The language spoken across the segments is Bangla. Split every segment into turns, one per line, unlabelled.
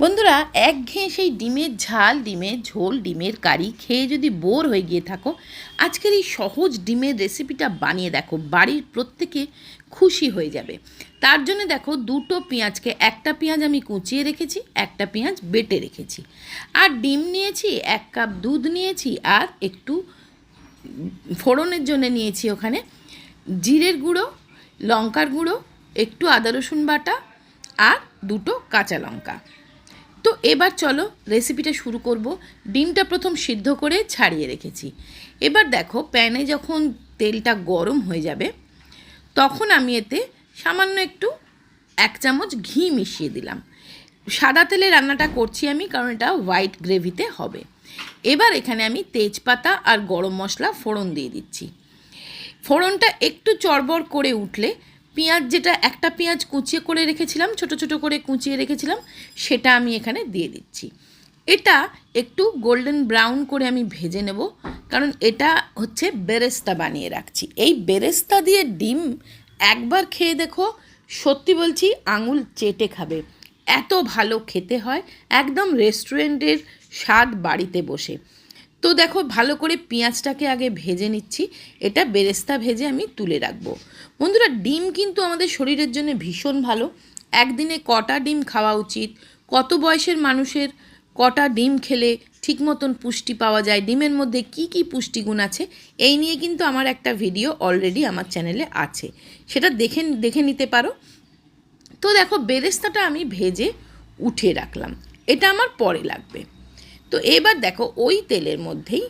বন্ধুরা একঘেয়ে সেই ডিমের ঝাল, ডিমের ঝোল, ডিমের কারি খেয়ে যদি বোর হয়ে গিয়ে থাকো, আজকের এই সহজ ডিমের রেসিপিটা বানিয়ে দেখো, বাড়ির প্রত্যেকে খুশি হয়ে যাবে। তার জন্য দেখো, দুটো পেঁয়াজকে, একটা পেঁয়াজ আমি কুচিয়ে রেখেছি, একটা পেঁয়াজ বেটে রেখেছি। আর ডিম নিয়েছি, এক কাপ দুধ নিয়েছি, আর একটু ফোড়নের জন্য নিয়েছি ওখানে জিরের গুঁড়ো, লঙ্কার গুঁড়ো, একটু আদা রসুন বাটা, আর দুটো কাঁচা লঙ্কা। তো এবার চলো রেসিপিটা শুরু করব। ডিমটা প্রথম সিদ্ধ করে ছাড়িয়ে রেখেছি। এবার দেখো, প্যানে যখন তেলটা গরম হয়ে যাবে, তখন আমি এতে সামান্য একটু এক চামচ ঘি মিশিয়ে দিলাম। সাদা তেলে রান্নাটা করছি আমি, কারণ এটা হোয়াইট গ্রেভিতে হবে। এবার এখানে আমি তেজপাতা আর গরম মশলা ফোড়ন দিয়ে দিচ্ছি। ফোড়নটা একটু চড়বড় করে উঠলে পেঁয়াজ যেটা একটা পেঁয়াজ কুচিয়ে করে রেখেছিলাম, ছোট ছোট করে কুচিয়ে রেখেছিলাম, সেটা আমি এখানে দিয়ে দিচ্ছি। এটা একটু গোল্ডেন ব্রাউন করে আমি ভেজে নেব, কারণ এটা হচ্ছে বেরেস্তা বানিয়ে রাখছি। এই বেরেস্তা দিয়ে ডিম একবার খেয়ে দেখো, সত্যি বলছি আঙুল চেটে খাবে। এত ভালো খেতে হয়, একদম রেস্টুরেন্টের স্বাদ বাড়িতে বসে। তো দেখো, ভালো করে পেঁয়াজটাকে আগে ভেজে নিচ্ছি, এটা বেরেস্তা ভেজে আমি তুলে রাখব। বন্ধুরা, ডিম কিন্তু আমাদের শরীরের জন্য ভীষণ ভালো। একদিনে কটা ডিম খাওয়া উচিত, কত বয়সের মানুষের কটা ডিম খেলে ঠিক মতন পুষ্টি পাওয়া যায়, ডিমের মধ্যে কি কি পুষ্টিগুণ আছে, এই নিয়ে কিন্তু আমার একটা ভিডিও অলরেডি আমার চ্যানেলে আছে। সেটা দেখে দেখে নিতে পারো। তো দেখো, বেরেস্তাটা আমি ভেজে উঠে রাখলাম। এটা আমার পরে লাগবে। তো এবার দেখো, ওই তেলের মধ্যেই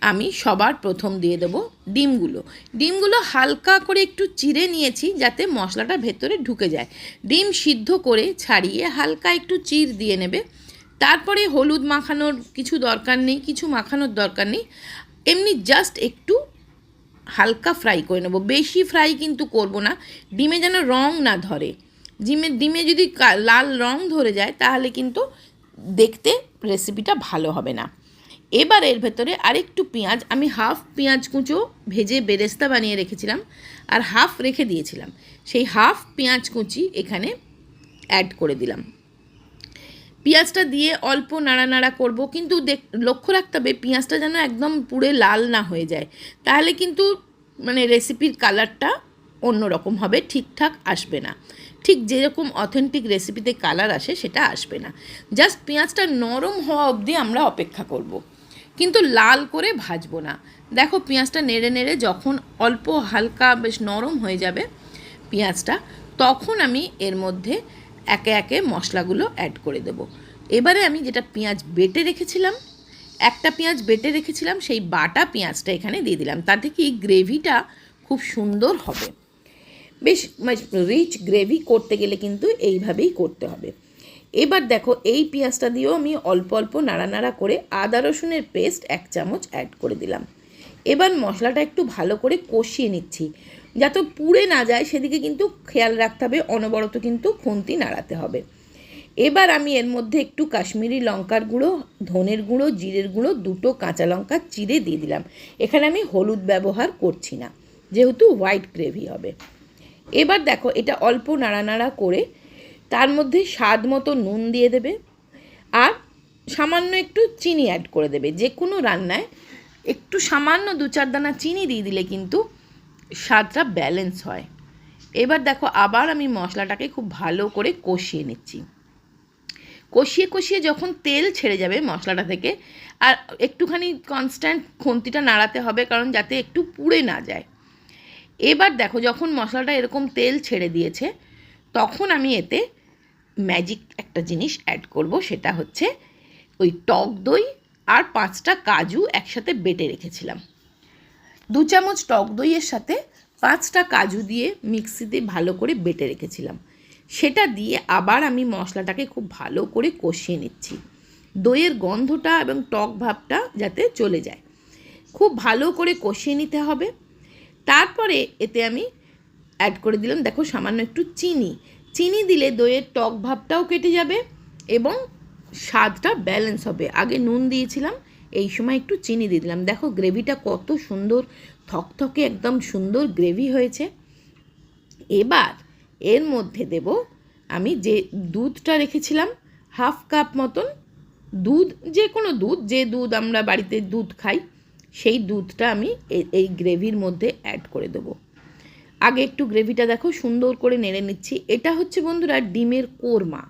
আমি সবার প্রথম দিয়ে দেবো ডিমগুলো। ডিমগুলো হালকা করে একটু চিড়ে নিয়েছি যাতে মশলাটা ভেতরে ঢুকে যায়। ডিম সিদ্ধ করে ছাড়িয়ে হালকা একটু চির দিয়ে নেবে। তারপরে হলুদ মাখানোর কিছু দরকার নেই, কিছু মাখানোর দরকার নেই। এমনি জাস্ট একটু হালকা ফ্রাই করে নেব। বেশি ফ্রাই কিন্তু করব না। ডিমে যেন রং না ধরে। ডিমে ডিমে যদি লাল রং ধরে যায় তাহলে কিন্তু দেখতে রেসিপিটা ভালো হবে না। এবার এর ভেতরে আরেকটু পেঁয়াজ, আমি হাফ পেঁয়াজ কুঁচো ভেজে বেরেস্তা বানিয়ে রেখেছিলাম আর হাফ রেখে দিয়েছিলাম। সেই হাফ পেঁয়াজ কুচি এখানে অ্যাড করে দিলাম। পেঁয়াজটা দিয়ে অল্প নাড়া নাড়া করব, কিন্তু দেখ, লক্ষ্য রাখতে হবে পেঁয়াজটা যেন একদম পুড়ে লাল না হয়ে যায়। তাহলে কিন্তু মানে রেসিপির কালারটা অন্য রকম হবে, ঠিকঠাক আসবে না। ঠিক যেরকম অথেন্টিক রেসিপিতে কালার আসে সেটা আসবে না। জাস্ট পেঁয়াজটা নরম হওয়া অবধি আমরা অপেক্ষা করব। কিন্তু লাল করে ভাজবো না। দেখো পেঁয়াজটা নেড়ে নেড়ে যখন অল্প হালকা বেশ নরম হয়ে যাবে পেঁয়াজটা, তখন আমি এর মধ্যে একে একে মশলাগুলো অ্যাড করে দেব। এবারে আমি যেটা পেঁয়াজ বেটে রেখেছিলাম, একটা পেঁয়াজ বেটে রেখেছিলাম, সেই বাটা পেঁয়াজটা এখানে দিয়ে দিলাম। তাতে কি গ্রেভিটা খুব সুন্দর হবে। বেশ রিচ গ্রেভি করতে গেলে কিন্তু এইভাবেই করতে হবে। এবার দেখো এই পেঁয়াজটা দিয়েও আমি অল্প অল্প নাড়া নাড়া করে আদা রসুনের পেস্ট এক চামচ অ্যাড করে দিলাম। এবার মশলাটা একটু ভালো করে কষিয়ে নিচ্ছি। যাতে পুড়ে না যায়, সেদিকে কিন্তু খেয়াল রাখতে হবে, অনবরত কিন্তু খুন্তি নাড়াতে হবে। এবার আমি এর মধ্যে একটু কাশ্মীরি লঙ্কার গুঁড়ো, ধনের গুঁড়ো, জিরের গুঁড়ো, দুটো কাঁচা লঙ্কা চিড়ে দিয়ে দিলাম। এখানে আমি হলুদ ব্যবহার করছি না, যেহেতু হোয়াইট গ্রেভি হবে। এবার দেখো এটা অল্প নাড়া নাড়া করে তার মধ্যে স্বাদ মতো নুন দিয়ে দেবে আর সামান্য একটু চিনি অ্যাড করে দেবে। যে কোনো রান্নায় একটু সামান্য দু চার দানা চিনি দিয়ে দিলে কিন্তু স্বাদটা ব্যালেন্স হয়। এবার দেখো আবার আমি মশলাটাকে খুব ভালো করে কষিয়ে নিচ্ছি। কষিয়ে কষিয়ে যখন তেল ছেড়ে যাবে মশলাটা থেকে, আর একটুখানি কনস্ট্যান্ট খুন্তিটা নাড়াতে হবে কারণ যাতে একটু পুড়ে না যায়। এবার দেখো যখন মশলাটা এরকম তেল ছেড়ে দিয়েছে, তখন আমি এতে ম্যাজিক একটা জিনিস অ্যাড করব, সেটা হচ্ছে ওই টক দই আর পাঁচটা কাজু একসাথে বেটে রেখেছিলাম। দু চামচ টক দইয়ের সাথে পাঁচটা কাজু দিয়ে মিক্সিতে ভালো করে বেটে রেখেছিলাম। সেটা দিয়ে আবার আমি মশলাটাকে খুব ভালো করে কষিয়ে নিচ্ছি। দইয়ের গন্ধটা এবং টক ভাবটা যাতে চলে যায়। খুব ভালো করে কষিয়ে নিতে হবে। তারপরে এতে আমি অ্যাড করে দিলাম, দেখো সামান্য একটু চিনি। চিনি দিলে দইয়ের টক ভাবটাও কেটে যাবে এবং স্বাদটা ব্যালেন্স হবে। আগে নুন দিয়েছিলাম, এই সময় একটু চিনি দিয়ে দিলাম। দেখো গ্রেভিটা কত সুন্দর, থকথকে একদম সুন্দর গ্রেভি হয়েছে। এবার এর মধ্যে দেব আমি যে দুধটা রেখেছিলাম, হাফ কাপ মতন দুধ, যে কোনো দুধ, যে দুধ আমরা বাড়িতে দুধ খাই, সেই দুধটা আমি এই গ্রেভির মধ্যে অ্যাড করে দেবো। আগে একটু গ্রেভিটা দেখো, সুন্দর করে নেড়ে নিচ্ছি। এটা হচ্ছে বন্ধুরা ডিমের কোরমা।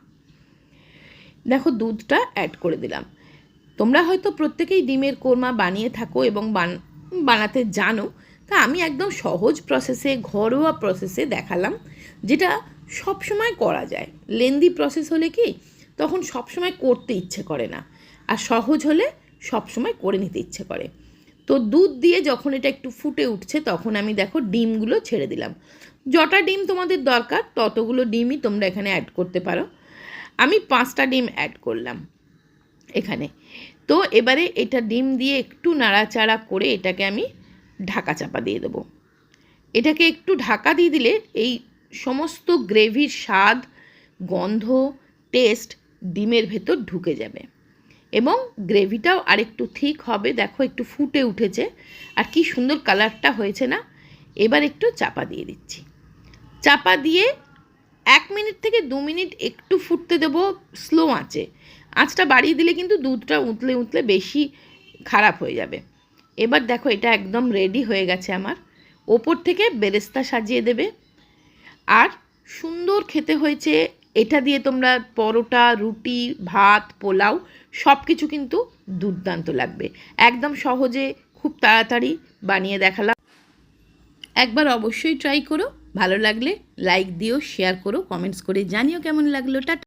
দেখো দুধটা অ্যাড করে দিলাম। তোমরা হয়তো প্রত্যেকেই ডিমের কোরমা বানিয়ে থাকো এবং বান বানাতে জানো, তা আমি একদম সহজ প্রসেসে ঘরোয়া প্রসেসে দেখালাম, যেটা সব সময় করা যায়। লেন্দি প্রসেস হলে কি, তখন সব সময় করতে ইচ্ছে করে না। আর সহজ হলে সব সময় করে নিতে ইচ্ছে করে। তো দুধ দিয়ে যখন এটা একটু ফুটে উঠছে, তখন আমি দেখো ডিমগুলো ছেড়ে দিলাম। যটা ডিম তোমাদের দরকার, ততগুলো ডিমই তোমরা এখানে অ্যাড করতে পারো। আমি পাঁচটা ডিম অ্যাড করলাম এখানে। তো এবারে এটা ডিম দিয়ে একটু নাড়াচাড়া করে এটাকে আমি ঢাকা চাপা দিয়ে দেবো। এটাকে একটু ঢাকা দিয়ে দিলে এই সমস্ত গ্রেভির স্বাদ, গন্ধ টেস্ট ডিমের ভেতর ঢুকে যাবে। এবং গ্রেভিটাও আরেকটু ঠিক হবে। দেখো একটু ফুটে উঠেছে। আর কি সুন্দর কালারটা হয়েছে না? এবার একটু চাপা দিয়ে দিচ্ছি। চাপা দিয়ে এক মিনিট থেকে দু মিনিট একটু ফুটতে দেবো স্লো আঁচে। আঁচটা বাড়িয়ে দিলে কিন্তু দুধটা উতলে উতলে বেশি খারাপ হয়ে যাবে। এবার দেখো এটা একদম রেডি হয়ে গেছে আমার। ওপর থেকে বেরেস্তা সাজিয়ে দেবে। আর সুন্দর খেতে হয়েছে এটা দিয়ে তোমরা পরোটা, রুটি, ভাত, পোলাও সব কিছু কিন্তু দুর্দান্ত লাগবে। একদম সহজে খুব তাড়াতাড়ি বানিয়ে দেখালাম। একবার অবশ্যই ট্রাই করো। ভালো লাগলে লাইক দিও শেয়ার করো কমেন্টস করে জানিও কেমন লাগল। টাটা।